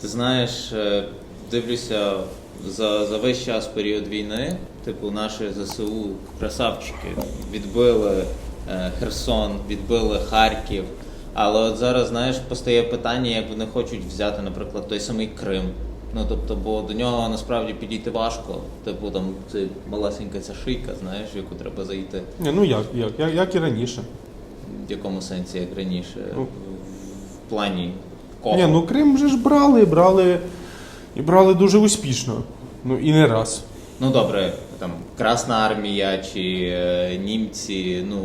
Ти знаєш, е, дивлюся за, за весь час період війни, типу, наші ЗСУ красавчики відбили е, Херсон, відбили Харків. Але от зараз, знаєш, постає питання, як вони хочуть взяти, наприклад, той самий Крим. Ну тобто, бо до нього насправді підійти важко. Типу там це малесенька ця шийка, знаєш, в яку треба зайти. Ні, ну як, як, як, як і раніше. В якому сенсі, як раніше, Ну. в плані кого? Ні, ну Крим вже ж брали, брали і брали дуже успішно. Ну і не раз. Ну добре, там Красна армія чи е, німці, ну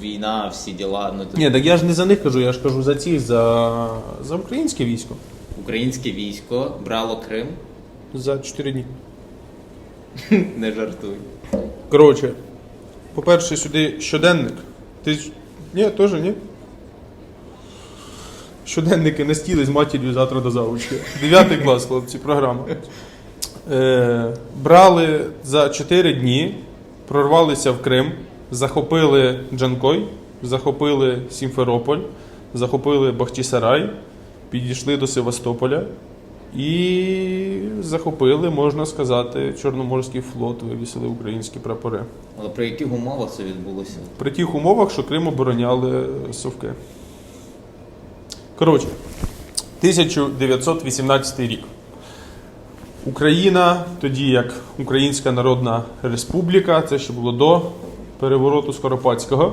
війна, всі діла. Ну Ні, так я ж не за них кажу, я ж кажу за ці, за, за українське військо. українське військо брало Крим. За 4 дні. Не жартуй. Коротше, по-перше, сюди щоденник. Ти ж. Ні, теж ні. Щоденники на стіли з матір'ю завтра до завучки. Дев'ятий клас, хлопці, програма. Е, брали за 4 дні, прорвалися в Крим, захопили Джанкой, захопили Сімферополь, захопили Бахчисарай, підійшли до Севастополя і захопили, можна сказати, Чорноморський флот, вивісили українські прапори. Але при яких умовах це відбулося? При тих умовах, що Крим обороняли совки. Коротше, 1918 рік. Україна, тоді як Українська Народна Республіка, це ще було до перевороту Скоропадського.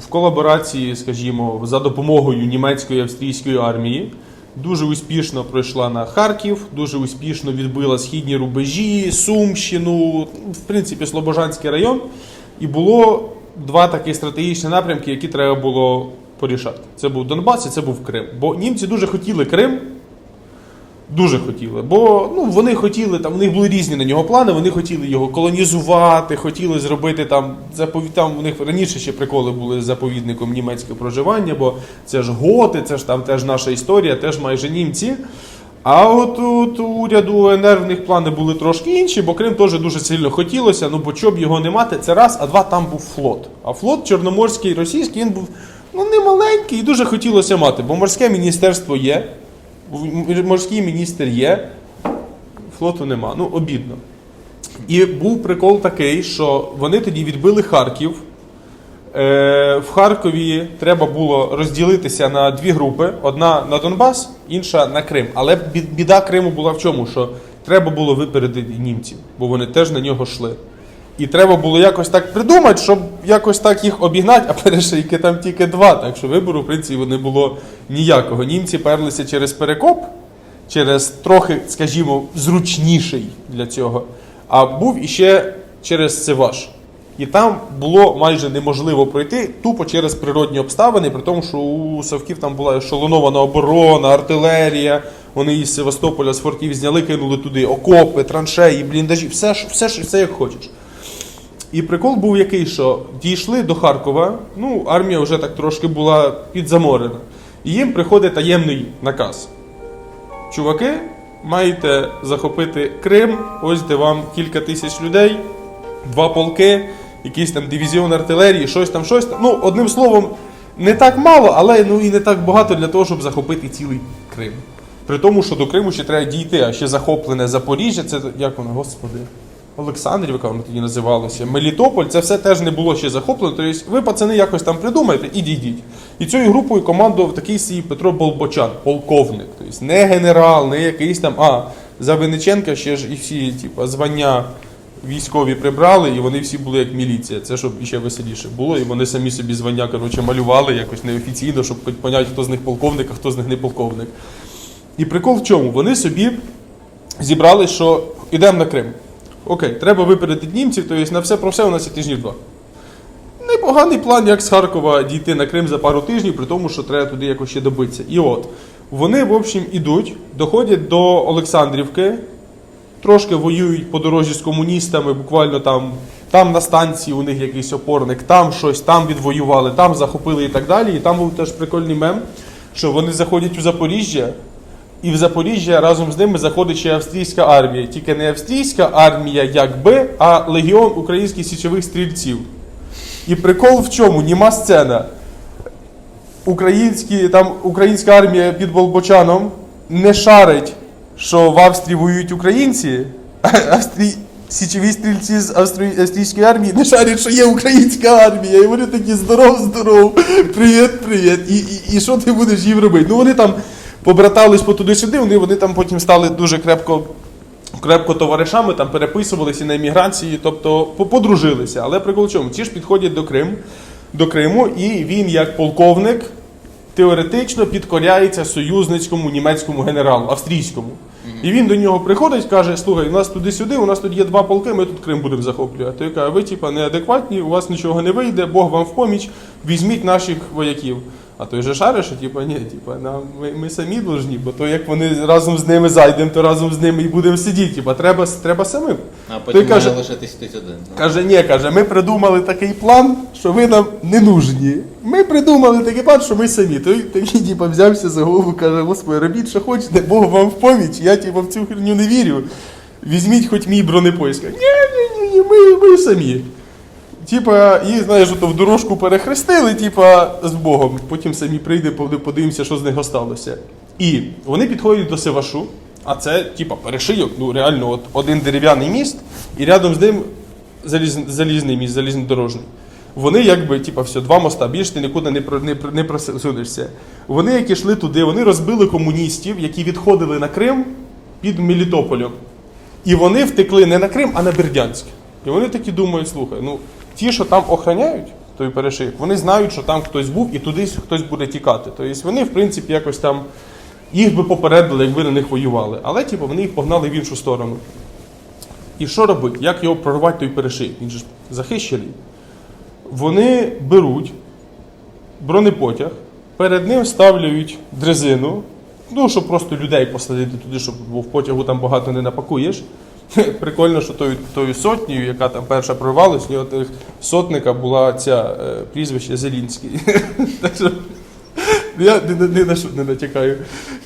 В колаборації, скажімо, за допомогою німецької австрійської армії дуже успішно пройшла на Харків, дуже успішно відбила східні рубежі, Сумщину, в принципі, Слобожанський район. І було два такі стратегічні напрямки, які треба було порішати. Це був Донбас і це був Крим. Бо німці дуже хотіли Крим. Дуже хотіли, бо ну вони хотіли там. У них були різні на нього плани. Вони хотіли його колонізувати, хотіли зробити там заповідь. Там у них раніше ще приколи були з заповідником німецького проживання, бо це ж готи, це ж там теж наша історія, теж майже німці. А от у уряду НР в них плани були трошки інші, бо Крим теж дуже сильно хотілося. Ну бо щоб його не мати, це раз, а два там був флот. А флот чорноморський, російський, він був ну не маленький і дуже хотілося мати, бо морське міністерство є. Морський міністр є, флоту нема. Ну, обідно. І був прикол такий, що вони тоді відбили Харків. Е, в Харкові треба було розділитися на дві групи: одна на Донбас, інша на Крим. Але біда Криму була в чому? Що треба було випередити німців, бо вони теж на нього йшли. І треба було якось так придумати, щоб якось так їх обігнати, а перешийки там тільки два. Так що вибору, в принципі, не було ніякого. Німці перлися через перекоп, через трохи, скажімо, зручніший для цього. А був іще через Севаш. І там було майже неможливо пройти тупо через природні обставини, при тому, що у Савків там була ешелонована оборона, артилерія. Вони із Севастополя з фортів зняли, кинули туди окопи, траншеї, бліндажі, все, все, все як хочеш. І прикол був який, що дійшли до Харкова, ну, армія вже так трошки була підзаморена. І їм приходить таємний наказ. Чуваки, маєте захопити Крим, ось де вам кілька тисяч людей, два полки, якийсь там дивізіон артилерії, щось там, щось там. Ну, одним словом, не так мало, але ну і не так багато для того, щоб захопити цілий Крим. При тому, що до Криму ще треба дійти, а ще захоплене Запоріжжя, це як воно, господи. Олександрівка воно тоді називалося, Мелітополь, це все теж не було ще захоплено. Тобто ви, пацани, якось там придумайте і дійдіть. І цією групою командував такий свій Петро Болбочан, полковник. Тобто не генерал, не якийсь там. А за Винниченка ще ж і всі, типу, звання військові прибрали, і вони всі були як міліція. Це щоб іще веселіше було. І вони самі собі звання коротше, малювали якось неофіційно, щоб поняти, хто з них полковник, а хто з них не полковник. І прикол в чому? Вони собі зібрали, що йдемо на Крим. Окей, треба випередити німців, тобто на все про все у нас є тижнів два. Непоганий план, як з Харкова дійти на Крим за пару тижнів, при тому, що треба туди якось ще добитися. І от, вони, в общем, ідуть, доходять до Олександрівки, трошки воюють по дорожі з комуністами, буквально там, там на станції у них якийсь опорник, там щось, там відвоювали, там захопили і так далі. І там був теж прикольний мем, що вони заходять у Запоріжжя, і в Запоріжжя разом з ними заходить ще австрійська армія. Тільки не австрійська армія, якби, а легіон українських січових стрільців. І прикол в чому? Німа сцена. Українські, там, українська армія під Болбочаном не шарить, що в Австрії воюють українці, а Австрій... січові стрільці з австрій... австрійської армії не шарять, що є українська армія. І вони такі здоров, здоров, привіт, привіт. І, і, і що ти будеш їм робити? Ну вони там побратались по туди-сюди, вони, вони там потім стали дуже крепко крепко товаришами, там переписувалися на еміграції, тобто подружилися. Але прикол чому? Ті ж підходять до Крим, до Криму, і він, як полковник, теоретично підкоряється союзницькому німецькому генералу, австрійському. І він до нього приходить, каже: слухай, у нас туди-сюди, у нас тут є два полки, ми тут Крим будемо захоплювати. Той каже, ви типа неадекватні, у вас нічого не вийде, Бог вам в поміч, візьміть наших вояків. А той же шаре, що типа, ні, типа, нам, ми, ми самі должні, бо то як вони разом з ними зайдемо, то разом з ними і будемо сидіти. Типа, треба, треба самим. А потім каже- лишитись хтось один. ну. Каже, ні, каже, ми придумали такий план, що ви нам не нужні. Ми придумали такий план, що ми самі. Той такий, типа, взявся за голову, каже, Господи, робіть, що хочете, Бог вам в поміч, я типа, в цю херню не вірю. Візьміть хоч мій бронепоїзд. Ні, ні, ні, ні, ми, ми самі. Типа, і знаєш, в дорожку перехрестили, типа, з Богом. Потім самі прийде, подивимося, що з них осталося. І вони підходять до Севашу, а це, типа, перешийок, ну реально, от один дерев'яний міст, і рядом з ним заліз, залізний міст, залізнодорожний. Вони якби, типа, все, два моста, більше ти нікуди не, про- не, не просунешся. Вони, як ішли туди, вони розбили комуністів, які відходили на Крим під Мелітополем. І вони втекли не на Крим, а на Бердянськ. І вони такі думають: слухай, ну ті, що там охороняють той перешийок, вони знають, що там хтось був і туди хтось буде тікати. Тобто вони, в принципі, якось там їх би попередили, якби на них воювали. Але типу, вони їх погнали в іншу сторону. І що робити? Як його прорвати той перешийок? Він ж захищений. Вони беруть бронепотяг, перед ним ставляють дрезину, ну, щоб просто людей посадити туди, щоб в потягу там багато не напакуєш. Прикольно, що тою, тою сотнею, яка там перша прорвалась, у нього тих сотника була ця е, прізвище Зелінський. Так що я на- ні на що не натякаю.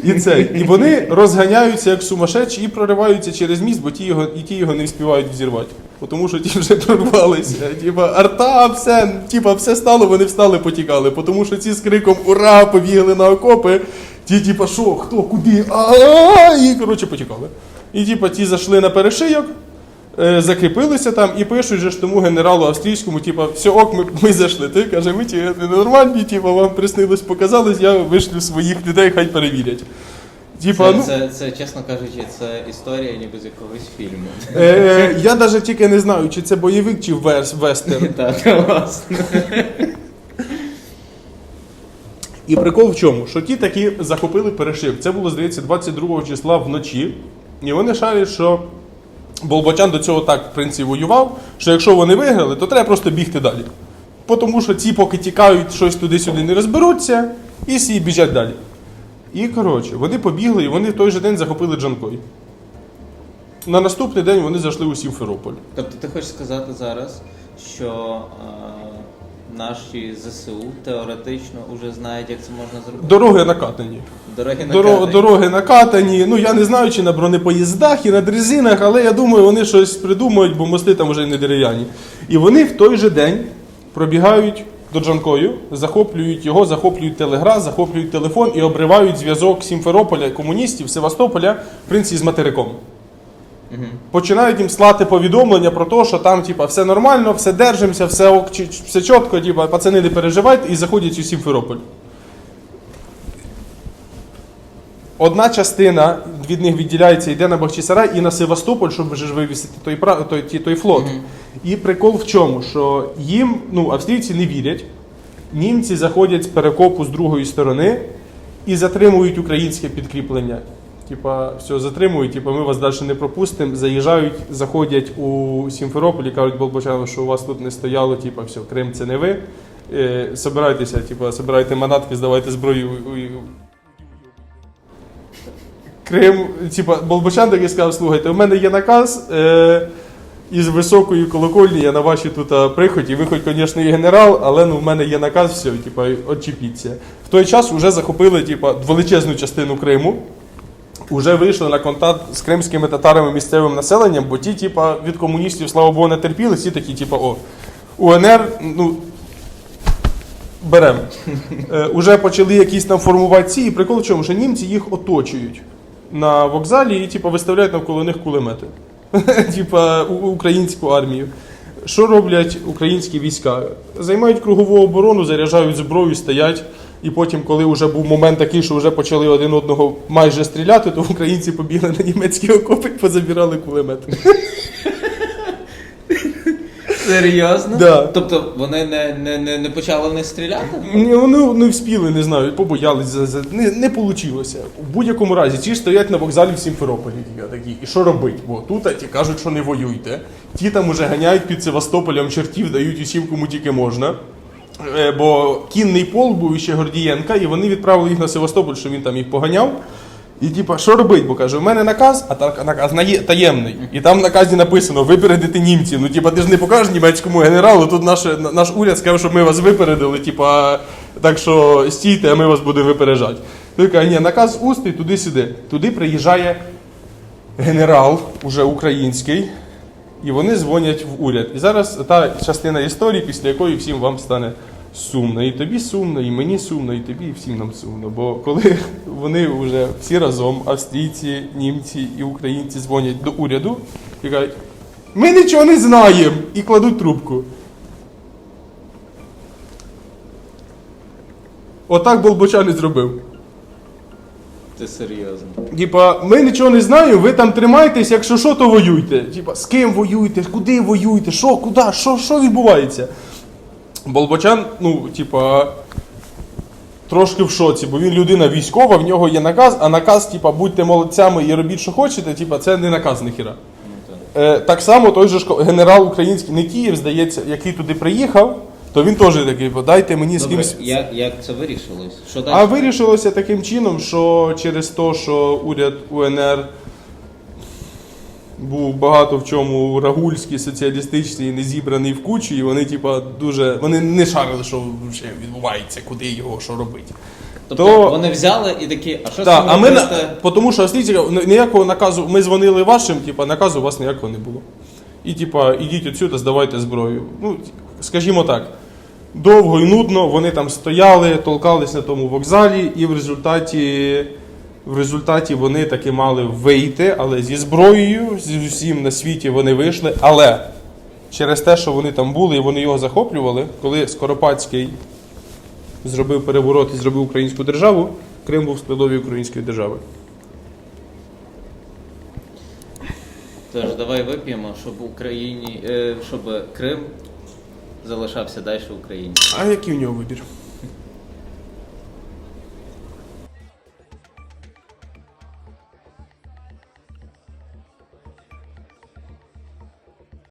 І це. І вони розганяються як сумасшедші і прориваються через міст, бо ті його, і ті його не вспівають взірвати. Тому що ті вже прорвалися. Типа, арта, все, типа, все стало, вони встали, потікали. Тому що ці з криком Ура! побігли на окопи. Ті, типа, що, хто, куди? А і коротше потікали. І типа ті зайшли на перешийок. е, Закріпилися там і пишуть же ж тому генералу австрійському, типа, все ок, ми, ми зайшли. Той каже, ми ті нормальні, типа, вам приснилось, показалось, я вишлю своїх людей, хай перевірять. Типа, Це, ну, це, це, чесно кажучи, це історія ніби з якогось фільму. е, я навіть тільки не знаю, чи це бойовик, чи верс, вестерн. Так, власне. І прикол в чому? Що ті такі захопили перешив. Це було, здається, 22 числа вночі. І вони шарять, що Болбочан до цього так, в принципі, воював, що якщо вони виграли, то треба просто бігти далі. Тому що ці, поки тікають, щось туди-сюди не розберуться, і всі біжать далі. І коротше, вони побігли, і вони в той же день захопили Джанкой. На наступний день вони зайшли у Сімферополь. Тобто ти хочеш сказати зараз, що е, наші ЗСУ теоретично вже знають, як це можна зробити? Дороги накатані. Дороги на Доро, дороги накатані. Ну я не знаю, чи на бронепоїздах і на дрезинах, але я думаю, вони щось придумають, бо мости там вже не дерев'яні. І вони в той же день пробігають до Джанкою, захоплюють його, захоплюють телеграф, захоплюють телефон і обривають зв'язок Сімферополя, комуністів, Севастополя, в принципі, з материком. Мгм. Починають їм слати повідомлення про те, що там типа, все нормально, все держимося, все, ок, все чітко, типа, пацани не переживайте і заходять у Сімферополь. Одна частина від них відділяється, йде на Бахчисарай і на Севастополь, щоб вже ж вивісити той, пра- той, той флот. І прикол в чому, що їм, ну, австрійці не вірять, німці заходять з перекопу з другої сторони і затримують українське підкріплення. Типа, все, затримують, типа, ми вас далі не пропустимо. Заїжджають, заходять у Сімферополь і кажуть Болбочану, що у вас тут не стояло, типа, все, Крим це не ви. Е, собирайтеся, типа, собирайте манатки, здавайте зброю. Крим, типа, Болбочан такий сказав, слухайте, у мене є наказ е, із високої колокольні, я на вашій тут приході. Ви хоч, звісно, і генерал, але ну, в мене є наказ, все, типа, отчепіться. В той час вже захопили типа, величезну частину Криму. Уже вийшли на контакт з кримськими татарами місцевим населенням, бо ті, типа, від комуністів, слава Богу, не терпіли, всі такі, типа, о, УНР, ну, беремо. Е, уже почали якісь там формувати ці, і прикол в чому, що німці їх оточують на вокзалі і типу, виставляють навколо них кулемети. Типа українську армію. Що роблять українські війська? Займають кругову оборону, заряджають зброю, стоять. І потім, коли вже був момент такий, що вже почали один одного майже стріляти, то українці побігли на німецькі окопи і позабирали кулемети. Серйозно? Да. Тобто вони не, не, не, не почали них стріляти? Ні, Вони не вспіли, не знаю, побоялись. За, за... Не, не вийшло. В будь-якому разі, ті ж стоять на вокзалі в Сімферополі. такі. І що робить? Бо тут ті кажуть, що не воюйте. Ті там уже ганяють під Севастополем чертів, дають усім, кому тільки можна. Е, Бо кінний полк був ще Гордієнка, і вони відправили їх на Севастополь, що він там їх поганяв. І типа, що робить? Бо каже, у мене наказ, а так наказ таємний. І там в наказі написано випередити німців. Ну, типа, ти ж не покажеш німецькому генералу, тут наш, наш уряд сказав, щоб ми вас випередили. Типа, так що стійте, а ми вас будемо випереджати. Той каже, ні, наказ устий, туди-сюди. Туди приїжджає генерал, уже український, і вони дзвонять в уряд. І зараз та частина історії, після якої всім вам стане сумно. І тобі сумно, і мені сумно, і тобі, і всім нам сумно. Бо коли вони вже всі разом, австрійці, німці і українці дзвонять до уряду і кажуть, ми нічого не знаємо, і кладуть трубку. Отак Болбочан і зробив. Ти серйозно. Типа, ми нічого не знаємо, ви там тримайтесь, якщо що, то воюйте. Типа, з ким воюєте, куди воюєте, що, куди, що, що відбувається? Болбочан, ну, типа, трошки в шоці, бо він людина військова, в нього є наказ, а наказ, типа, будьте молодцями і робіть, що хочете, типа, це не наказ ніхіра. Так. Е, так само той же ж генерал український, не Київ, здається, який туди приїхав, то він теж такий, «Бо дайте мені з кимось. як, як це вирішилось? Що далі? А вирішилося таким чином, що через те, що уряд УНР був багато в чому рагульський, соціалістичний не зібраний в кучу, і вони, типа, дуже. Вони не шарили, що вже відбувається, куди його, що робити. Тобто то- вони взяли і такі, а що Так, а ми на, тому що австрійці кажуть, ніякого наказу, ми дзвонили вашим, типа, наказу у вас ніякого не було. І типа, ідіть отсюди, здавайте зброю. Ну, скажімо так, довго і нудно вони там стояли, толкались на тому вокзалі, і в результаті, в результаті вони таки мали вийти, але зі зброєю, зі всім на світі вони вийшли. Але через те, що вони там були і вони його захоплювали, коли Скоропадський зробив переворот і зробив українську державу, Крим був складові української держави. Тож давай вип'ємо, щоб Україні, е, щоб Крим залишався далі в Україні. А який в нього вибір?